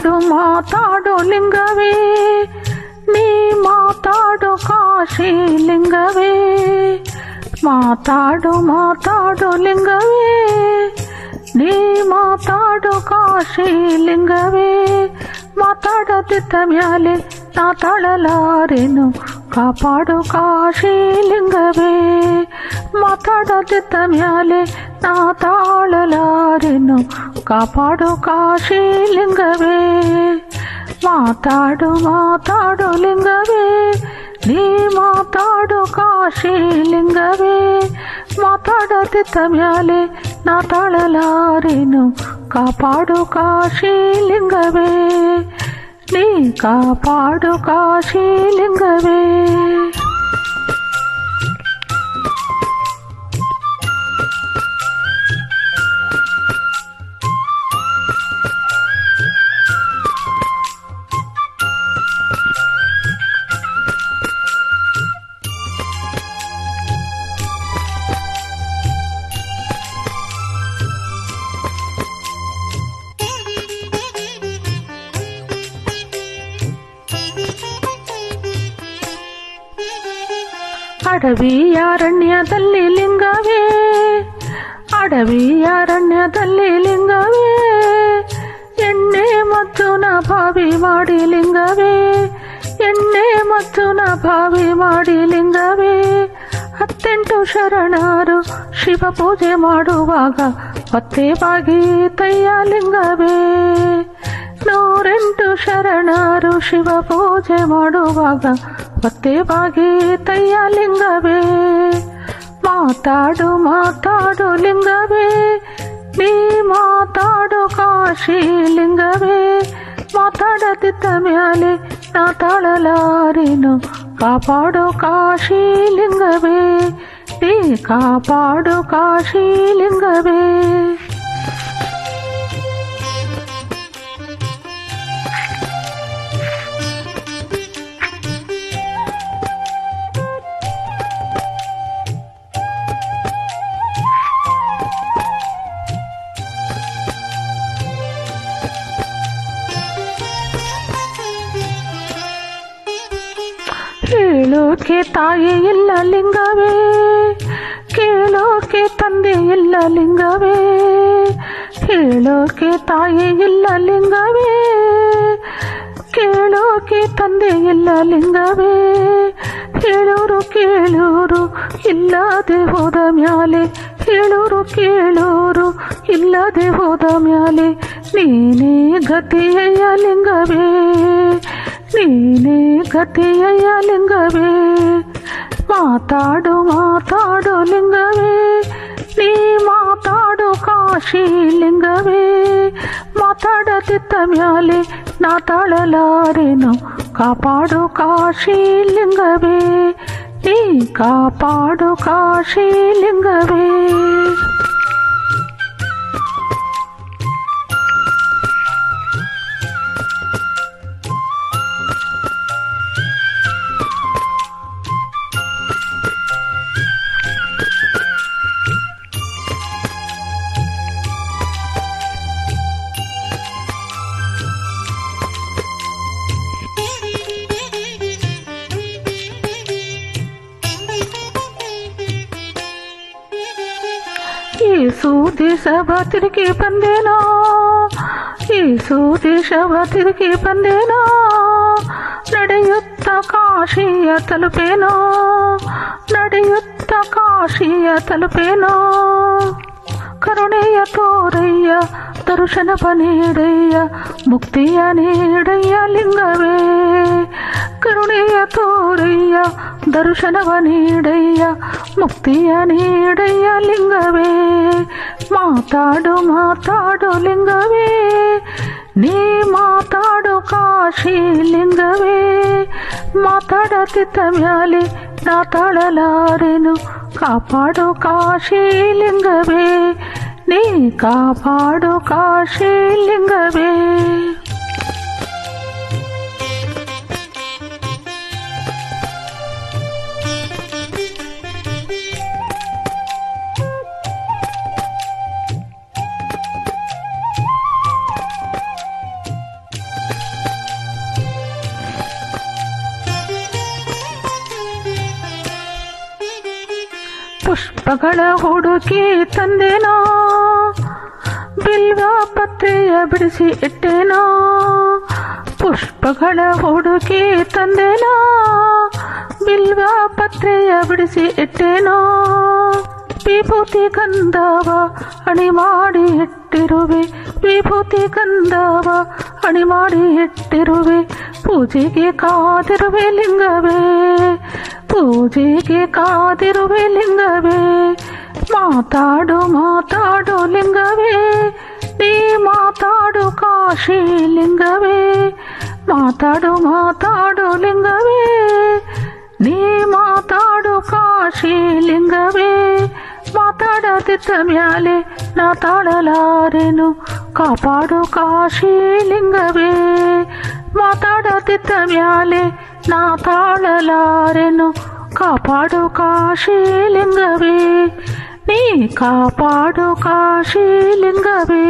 ಮಾತಾಡು ಮಾತಾಡು ಲಿಂಗವೇ ನೀ ಮಾತಾಡು ಕಾಶಿ ಲಿಂಗವೇ ಮಾತಾಡು ಮಾತಾಡು ಲಿಂಗವೇ ನೀ ಮಾತಾಡು ಕಾಶಿ ಲಿಂಗವೇ ಮಾತಾಡದಿದ್ದ ಮ್ಯಾಲೆ ನಾ ತಾಳಲಾರೆನು ಕಾಪಾಡು ಕಾಶಿ ಲಿಂಗವೇ ಮಾತಾಡದಿದ್ದ ಮ್ಯಾಲೆ ನಾ ತಾಳಲಾರೆನು ಕಾಪಾಡು ಕಾಶಿ ಲಿಂಗವೇ ಮಾತಾಡು ಮಾತಾಡು ಲಿಂಗವೇ ನೀ ಮಾತಾಡು ಕಾಶಿ ಲಿಂಗವೇ ಮಾತಾಡದಿದ್ದ ಮ್ಯಾಲೆ ನಾ ತಾಳಲಾರೆನು ಕಾಪಾಡು ಕಾಶಿ ಲಿಂಗವೇ ನೀ ಕಾಪಾಡು ಕಾಶಿ ಅಡವಿ ಅರಣ್ಯದಲ್ಲಿ ಲಿಂಗವೇ ಅಡವಿ ಅರಣ್ಯದಲ್ಲಿ ಲಿಂಗವೇ, ಎಣ್ಣೆ ಮತ್ತು ಭಾವಿ ಮಾಡಿ ಲಿಂಗವೇ, ಎಣ್ಣೆ ಮತ್ತು ಭಾವಿ ಮಾಡಿ ಲಿಂಗವೇ. ಹತ್ತೆಂಟು ಶರಣರು ಶಿವ ಪೂಜೆ ಮಾಡುವಾಗ ಪತ್ತೆ ಬಾಗಿ ತಯ್ಯ ಲಿಂಗವೇ. ನೂರೆಂಟು ಶರಣರು ಶಿವ ಪೂಜೆ ಮಾಡುವಾಗ ಹೊತ್ತೆ ಬಾಗಿ ತಯ್ಯ ಲಿಂಗವೇ ಮಾತಾಡು ಮಾತಾಡು ಲಿಂಗವೇ ನೀ ಮಾತಾಡು ಕಾಶಿ ಲಿಂಗವೇ ಮಾತಾಡದಿದ್ದ ಮ್ಯಾಲೆ ನಾ ತಾಳಲಾರೆನು ಕಾಪಾಡು ಕಾಶಿ ಲಿಂಗವೇ ನೀ ಕಾಪಾಡು ಕಾಶಿ ಲಿಂಗವೇ ಹೇಳೋಕೆ ತಾಯಿ ಇಲ್ಲ ಲಿಂಗವೇ ಕೇಳೋಕೆ ತಂದೆ ಇಲ್ಲ ಲಿಂಗವೇ ಹೇಳೋಕೆ ತಾಯಿ ಇಲ್ಲ ಲಿಂಗವೇ ಕೇಳೋಕೆ ತಂದೆ ಇಲ್ಲ ಲಿಂಗವೇ ಹೇಳೋರು ಕೇಳೋರು ಇಲ್ಲದೆ ಹೋದ ಮ್ಯಾಲೆ ಹೇಳೋರು ಕೇಳೋರು ಇಲ್ಲದೆ ಹೋದ ಮ್ಯಾಲೆ ನೀನೇ ಗತಿಯ ಲಿಂಗವೇ ನೀನೇ ಗತಿಯ ಲಿಂಗವೇ ಮಾತಾಡು ಮಾತಾಡು ಲಿಂಗವೇ ನೀ ಮಾತಾಡು ಕಾಶಿ ಲಿಂಗವೇ ಮಾತಾಡದಿದ್ದ ಮ್ಯಾಲೆ ನಾ ತಾಳಲಾರೆನು ಕಾಪಾಡು ಕಾಶಿ ಲಿಂಗವೇ ನೀ ಕಾಪಾಡು ಕಾಶಿ ಲಿಂಗವೇ ದೇಶವ ತಿರುಗಿ ಬಂದೇನೋ ಈ ದೇಶವ ತಿರುಗಿ ಬಂದೇನೋ ನಡೆಯುತ್ತ ಕಾಶಿಯ ತಲುಪೇನೋ ನಡೆಯುತ್ತ ಕಾಶಿಯ ತಲುಪೇನೋ ದರ್ಶನವ ನೀಡಯ್ಯ, ಮುಕ್ತಿಯ ನೀಡಯ್ಯ ಲಿಂಗವೇ. ಕರುಣೆಯ ತೋರಯ್ಯ ದರ್ಶನವ ನೀಡಯ್ಯ, ಮುಕ್ತಿಯ ನೀಡಯ್ಯ ಲಿಂಗವೇ. ಮಾತಾಡು ಮಾತಾಡು ಲಿಂಗವೇ. ನೀ ಮಾತಾಡು ಕಾಶಿ ಲಿಂಗವೇ. ಮಾತಾಡತಿತ್ತ ಮ್ಯಾಲೆ ನಾ ಕಾಪಾಡು ಕಾಶಿ ಲಿಂಗವೇ. నీ కాపాడు కాశీలింగమే. ಪುಷ್ಪಗಳ ಹುಡುಕಿ ತಂದೆನೋ, ಬಿಲ್ವ ಪತ್ರೆಯ ಬಿಡಿಸಿ ಇಟ್ಟೇನೋ, ಪುಷ್ಪಗಳ ಹುಡುಕಿ ತಂದೆನೋ, ಬಿಲ್ವ ಪತ್ರೆಯ ಬಿಡಿಸಿ ಇಟ್ಟೇನೋ, ವಿಭೂತಿ ಗಂಧವ ಅಣಿ ಮಾಡಿ ಇಟ್ಟಿರುವೆ, ವಿಭೂತಿ ಗಂಧವ ಅಣಿ ಮಾಡಿ ಇಟ್ಟಿರುವೆ, ಪೂಜೆಗೆ ಕಾದಿರುವೆ ಲಿಂಗವೇ, ಪೂಜೆಗೆ ಕಾದಿರುವೆ ಲಿಂಗವೇ. ಮಾತಾಡು ಮಾತಾಡು ಲಿಂಗವೇ ನೀ ಮಾತಾಡು ಕಾಶಿ ಲಿಂಗವೇ ಮಾತಾಡು ಮಾತಾಡು ಲಿಂಗವೇ ನೀ ಮಾತಾಡು ಕಾಶಿ ಲಿಂಗವೇ ಮಾತಾಡದಿದ್ದ ಮ್ಯಾಲೆ ನಾ ತಾಳಲಾರೆನು ಕಾಪಾಡು ಕಾಶಿ ಲಿಂಗವೇ ಮಾತಾಡದಿದ್ದ ಮ್ಯಾಲೆ ನಾ ತಾಳಲಾರೆನು ಕಾಪಾಡು ಕಾಶಿ నీ కాపాడు కాశీలింగవే